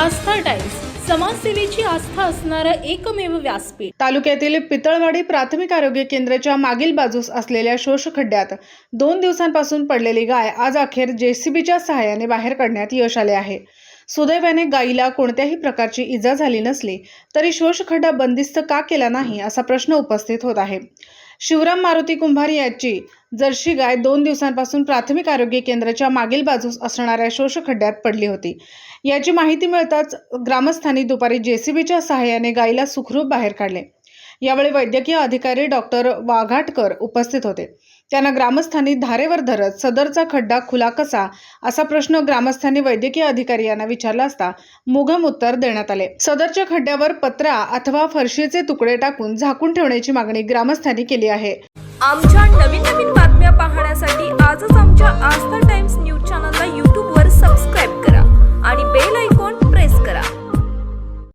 आस्था times समाजसेवेची आस्था असणारं एकमेव व्यासपीठ. तालुक्यातील पितळवाडी प्राथमिक आरोग्य केंद्राच्या मागील बाजूस असलेल्या शोषखड्ड्यात दोन दिवसांपासून पडलेली गाय आज अखेर जेसीबीच्या सहाय्याने बाहेर काढण्यात यश आले आहे. सुदैवाने गायीला कोणत्याही प्रकारची इजा झाली नसली तरी शोषखड्डा बंदिस्त का केला नाही असा प्रश्न उपस्थित होत आहे. शिवराम मारुती कुंभार याची जर्शी गाय दोन दिवसांपासून प्राथमिक आरोग्य केंद्राच्या मागील बाजूस असणाऱ्या शोषखड्ड्यात पडली होती. याची माहिती मिळताच ग्रामस्थांनी दुपारी जेसीबीच्या सहाय्याने गायीला सुखरूप बाहेर काढले. यावेळी वैद्यकीय अधिकारी डॉक्टर वाघाटकर उपस्थित होते. त्यांना ग्रामस्थांनी धारेवर धरत सदरचा खड्डा खुला कसा असा प्रश्न ग्रामस्थांनी वैद्यकीय अधिकारी यांना विचारला असता मुघम उत्तर देण्यात आले. सदरच्या खड्ड्यावर पत्रा अथवा फरशीचे तुकडे टाकून झाकून ठेवण्याची मागणी ग्रामस्थांनी केली आहे. आमच्या नवीन नवीन बातम्या पाहण्यासाठी आजच आमच्या आस्था टाइम्स न्यूज चॅनल